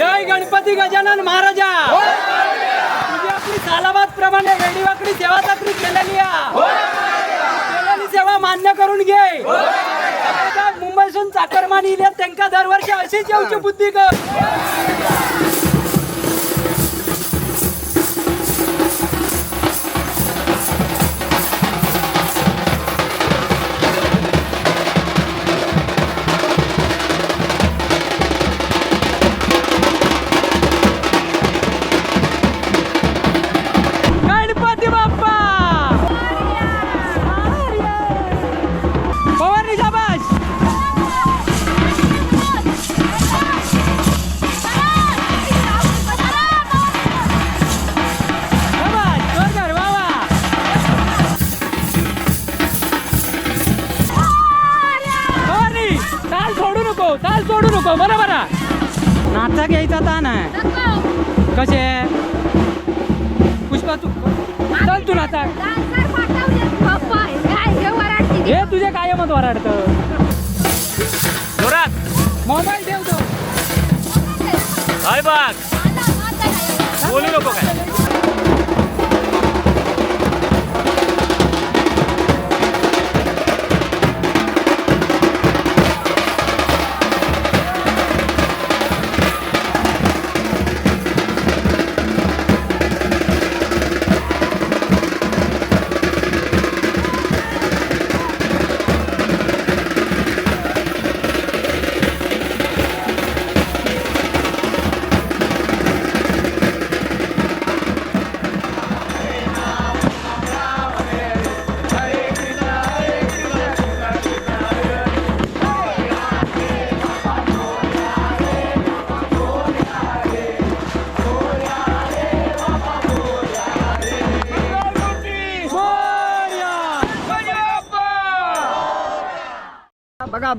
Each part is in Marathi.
जय गणपती गजानन महाराजा. तुझी आपली सालाबाद प्रमाणे वेडीवाकडी सेवा चाकरी केलेली आहे. केलेली सेवा मान्य करून घे. आता मुंबईसून चाकरमानी त्यांका दरवर्षी अशीच येऊची बुद्धी कर. नाचा घ्यायचा ताण आहे कसे? पुष्पा तू चल तू नाचा. हे तुझे कायमच वराडतं. जोरात मोबाईल ठेव तो. हाय बाग बोलू नको काय.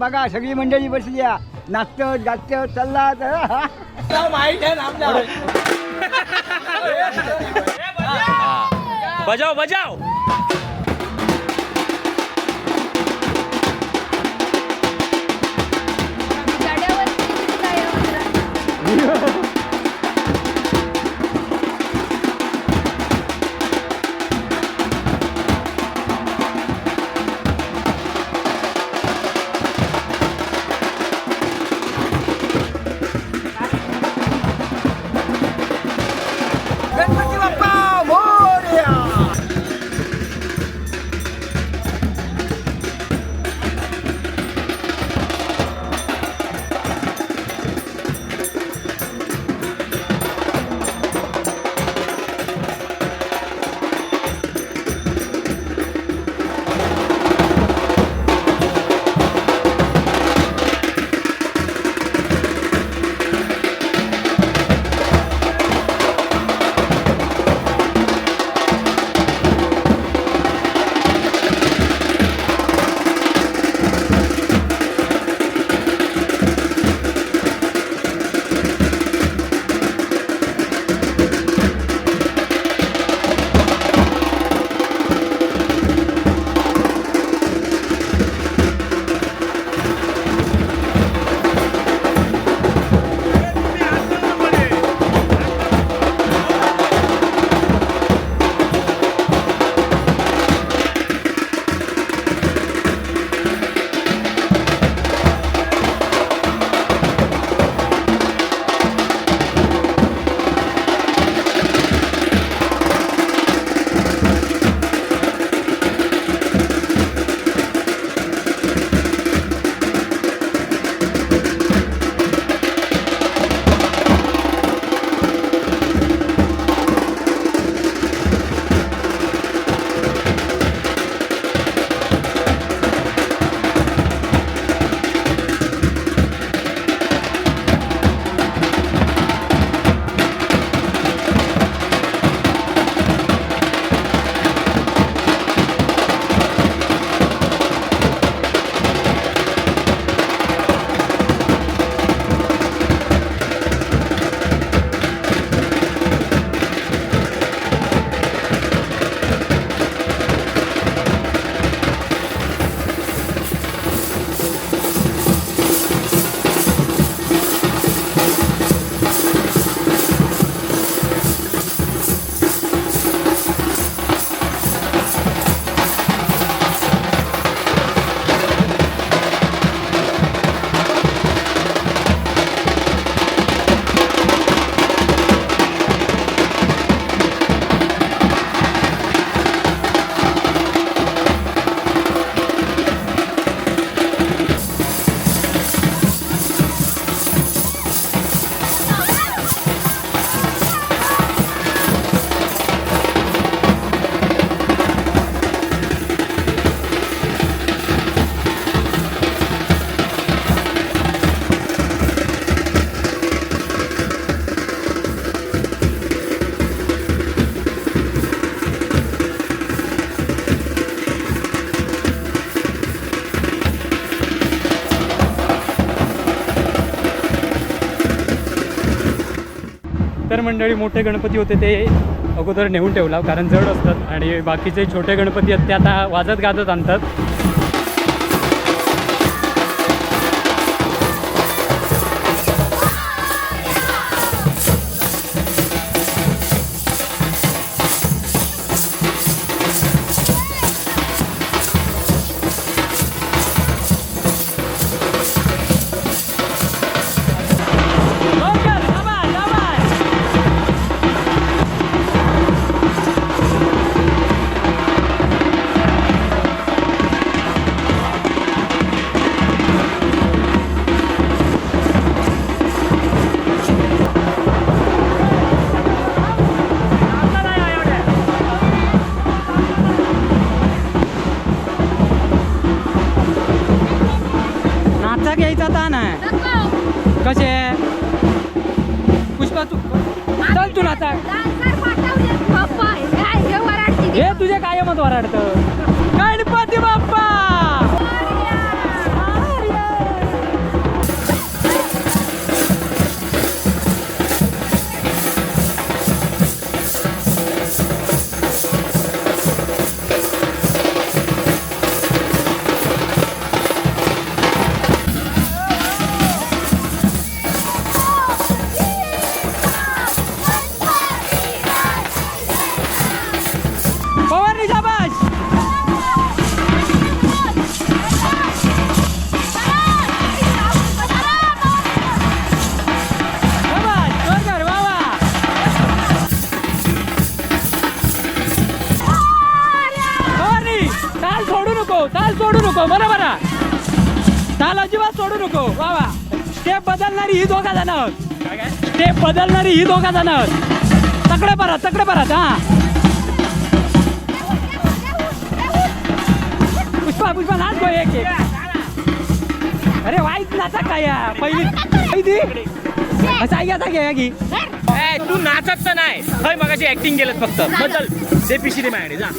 बघा सगळी मंडळी बसली आहे नाचत गाचत चालला बजाव बजाव. गणपती मंडळी मोठे गणपती होते ते अगोदर नेऊन ठेवला कारण जड असतात आणि बाकीचे छोटे गणपती आहेत ते आता वाजत गाजत आणतात. नाचा हे तुझे कायमच वराडत? गणपती बाप्पा ताल सोडू नको बरोबर. ताल अजिबात सोडू नको. वा वा. स्टेप बदलणारी ही दोघा जण. स्टेप बदलणारी ही दोघा जण. तकडे परत तकडे परत हा. पुष्पा पुष्पा नाच गो एक एक. अरे वाईट नाचा काय या? पहिली पहिली? असं आई आता घ्या की ए, तू नाचत तर नाही. हय मगाशी ऍक्टिंग केलं फक्त. चल ते पिशी दे माझ्याकडे जा.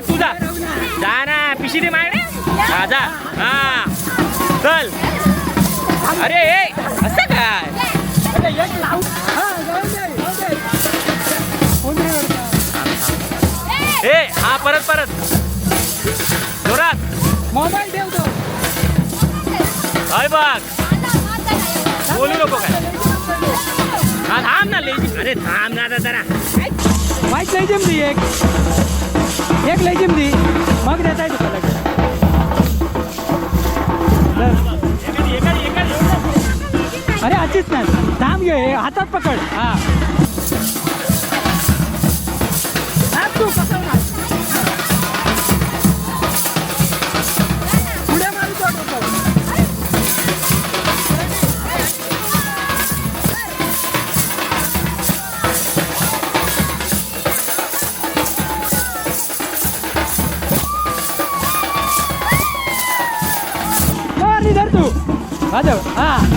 जा जा तू जा. जा ना पिशी दे माझ्याकडे हा जा. हा. चल. अरे ए, असं काय? ए हा परत परत. जोरात. मोबाईल ठेवतो हय बघ. बोलू नको काय? हा थांब ना लेजी अरे थांब ना आता जरा. वाईट लय जिम एक. एक लय जिम दी मग देता येतो तुला अरे अशीच नाही थांब घे हातात पकड. हा. तू तू, 慢点啊。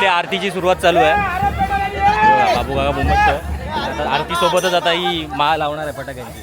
इकडे आरतीची सुरुवात चालू आहे. बाबू काका बोंबट आरती सोबतच आता ही माळ लावणार आहे फटाक्यांची.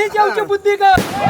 incendiar o tipo de galera.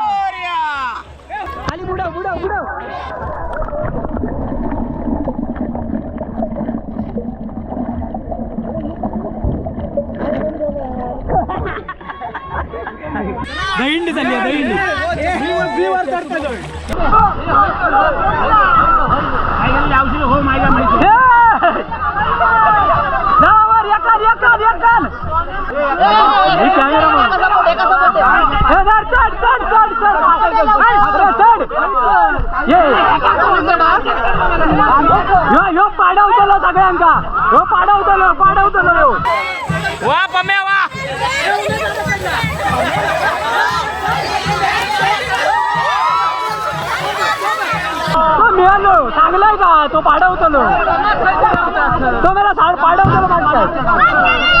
விடு விடு ದೈಂಡಿ ತಲ್ಲಿ ದೈಂಡಿ ಫೀವರ್ ತರ್ತದೆ ಯಾವ್ದಿಲ್ಲ ಹೋಗಿ ಮಾಡಿದ ಮೈಸೂರು ಯಾಕಾರ ಯಾಕಾರ ಯಾಕಾರ ह्यो पाडवतलो. सगळ्यांका ह्यो पाडवतलो पाडवतलो ह्यो वा पम्या वा तो मिळालो. चांगलाय का? तो पाडवतलो. तो मला झाड पाडवतलो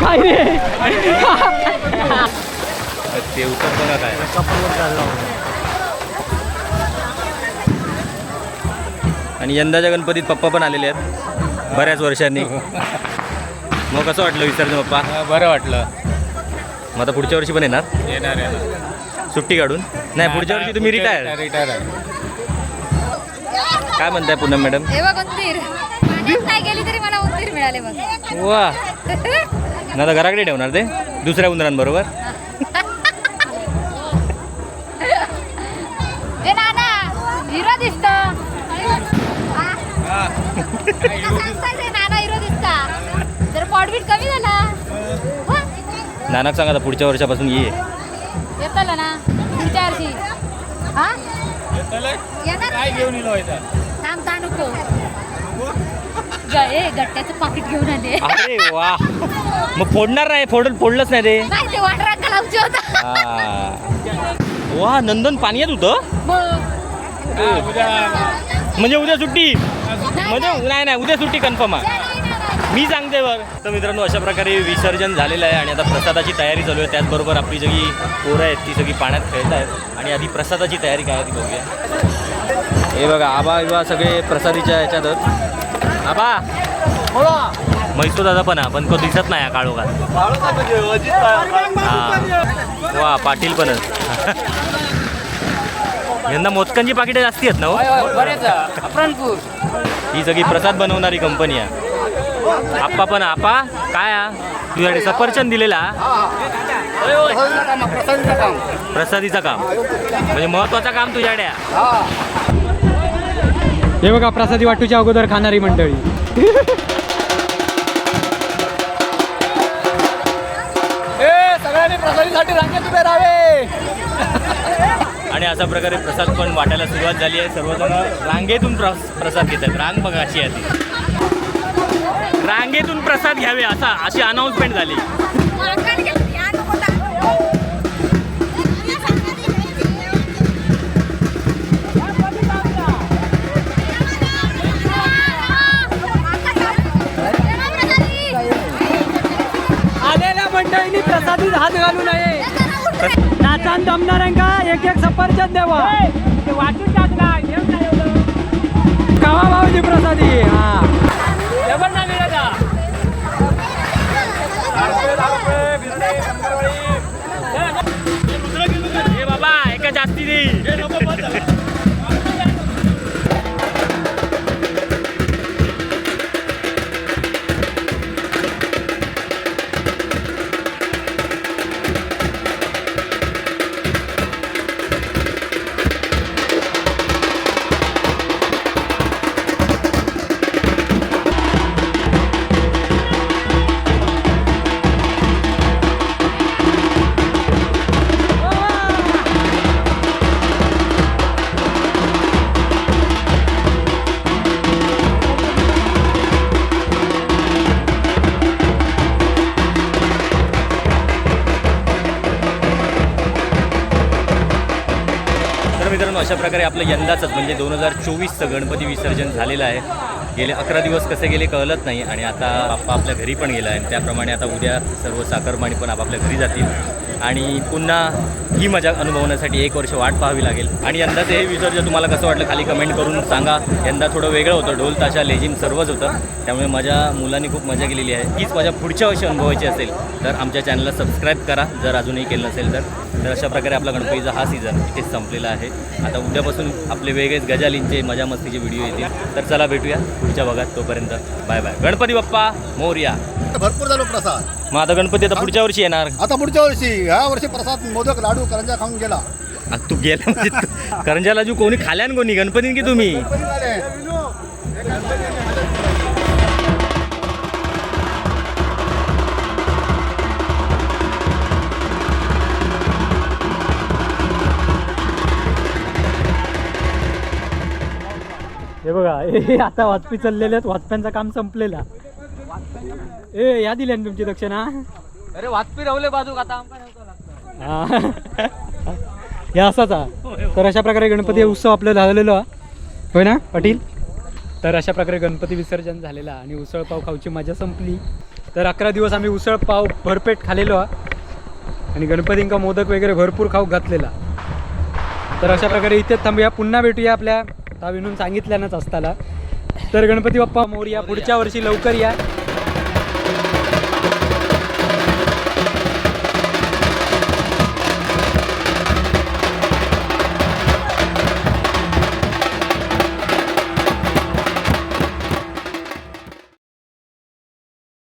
काय रे ते उतर बघा काय आणि यंदाच्या गणपतीत पप्पा पण आलेले आहेत. बऱ्याच वर्षांनी. मग कसं वाटलं विसर्जन पप्पा? बरं वाटलं. मग आता पुढच्या वर्षी पण येणार? येणार येणार. सुट्टी काढून? नाही पुढच्या वर्षी तुम्ही रिटायर रिटायर आहे. काय म्हणताय पूनम मॅडम? हे नाही गेली तरी मला उंदीर मिळाले बघ. वा. ना घराकडे ठेवणार ते? दुसऱ्या उंदरांबरोबर? ए नाना हिरो दिसतो. नाना हिरो दिसता. जर पॉडबीट कमी झाला. हो? नानाक सांगा आता पुढच्या वर्षापासून ये. येतलं ना पुढच्या वर्षी. हा? येणार काय घेऊन येलो थांबता नको. गट्ट्याचं पाकिट घेऊन आले. अरे वा. मग फोडणार नाही फोड फोडलंच नाही ते नाही ते वाटर अंकल आमचे होता. हा. वा नंदन पाण्यात होतं? मग. उद्या म्हणजे उद्या सुट्टी? म्हणजे नाही नाही उद्या सुट्टी कन्फर्म आहे. मी सांगते बघ तर मित्रांनो अशा प्रकारे विसर्जन झालेलं आहे आणि आता प्रसादाची तयारी चालू आहे. त्याचबरोबर आपली सगळी पोरं आहेत ती सगळी पाण्यात खेळत आहेत आणि आधी प्रसादाची तयारी काय आहे ती बघूया. हे बघा आबा बिबा सगळे प्रसादीच्या ह्याच्यातच आबा म्हैसो दादा पण हा पण तो दिसत नाही हा काळोखात. हा. वा पाटील पणच यंदा मोदकांची पाकिटे जास्ती आहेत ना हो? ही सगळी प्रसाद बनवणारी कंपनी आहे. आप्पा पण आपा काय हा? तुझ्याकडे सफरचंद दिलेला प्रसादीचं काम. म्हणजे महत्वाचं काम तुझ्याकडे. हे बघा प्रसादी वाटूच्या अगोदर खाणारी मंडळी. सगळ्यांनी प्रसादीसाठी रांगेत उभे राहावे. आणि अशा प्रकारे प्रसाद पण वाटायला सुरुवात झाली आहे. सर्वजण रांगेतून प्रस प्रसाद घेत आहेत रांग बघा अशी आहे ती रांगेतून प्रसाद घ्यावे असा अशी अनाऊन्समेंट झाली. हात घालू नये नाचान जमणाऱ्यांका एक एक सफरचंद द्यावा वाटून टाकला. कावा भाऊजी प्रसादी? हा. हे बाबा एका जास्ती दे. आहे आपलं यंदाचंच म्हणजे दोन हजार चोवीसचं गणपती विसर्जन झालेलं आहे. गेले अकरा दिवस कसे गेले कळलंच नाही आणि आता बाप्पा आपल्या घरी पण गेला आहे. त्याप्रमाणे आता उद्या सर्व साखरमाणी पण आपापल्या घरी जातील. आणि पुन्हा ही मजा अनुभवण्यासाठी एक वर्ष वाट पाहावी लागेल. आणि यंदाचं हे विसर्जन तुम्हाला कसं वाटलं खाली कमेंट करून सांगा. यंदा थोडं वेगळं होतं ढोल ताशा लेझिम सर्वच होतं. त्यामुळे माझ्या मुलांनी खूप मजा केलेली आहे. हीच माझ्या पुढच्या वर्षी अनुभवायची असेल तर आमच्या चॅनलला सबस्क्राईब करा. जर अजूनही केलं नसेल तर. तर अशा प्रकारे आपला गणपतीचा हा सीझन इथेच संपलेला आहे. आता उद्यापासून आपले वेगळेच गजालींचे मजा मस्तीचे व्हिडिओ येतील. तर चला भेटूया पुढच्या भागात. तोपर्यंत बाय बाय गणपती बाप्पा मोरया. भरपूर झालो प्रसाद. मग आता गणपती आता पुढच्या वर्षी येणार. आता पुढच्या वर्षी. ह्या वर्षी प्रसाद मोदक लाडू करंजा खाऊन गेला. आता तू गेला म्हणजे तू- करंजाला जू कोणी खाल्यान कोणी? गणपतीन की तुम्ही? हे बघा ए आता वाचपी चाललेले आहेत वाचप्यांचं काम संपलेलं. ए या दिल्या ना तुमची दक्षिणा. अरे वाजपी रावले बाजू आता हा. हे असाच हा. तर अशा प्रकारे गणपती उत्सव आपलं झालेलो हा. होय ना पाटील तर अशा प्रकारे गणपती विसर्जन झालेला आणि उसळ पाव खाऊची मजा संपली तर अकरा दिवस आम्ही उसळ पाव भरपेट खालेलो हा. आणि गणपतींका मोदक वगैरे भरपूर खाऊ घातलेला तर अशा प्रकारे इथेच थांबूया पुन्हा भेटूया आपल्या विनून सांगितल्यानंच असताना तर गणपती बाप्पा मोर्या पुढच्या वर्षी लवकर या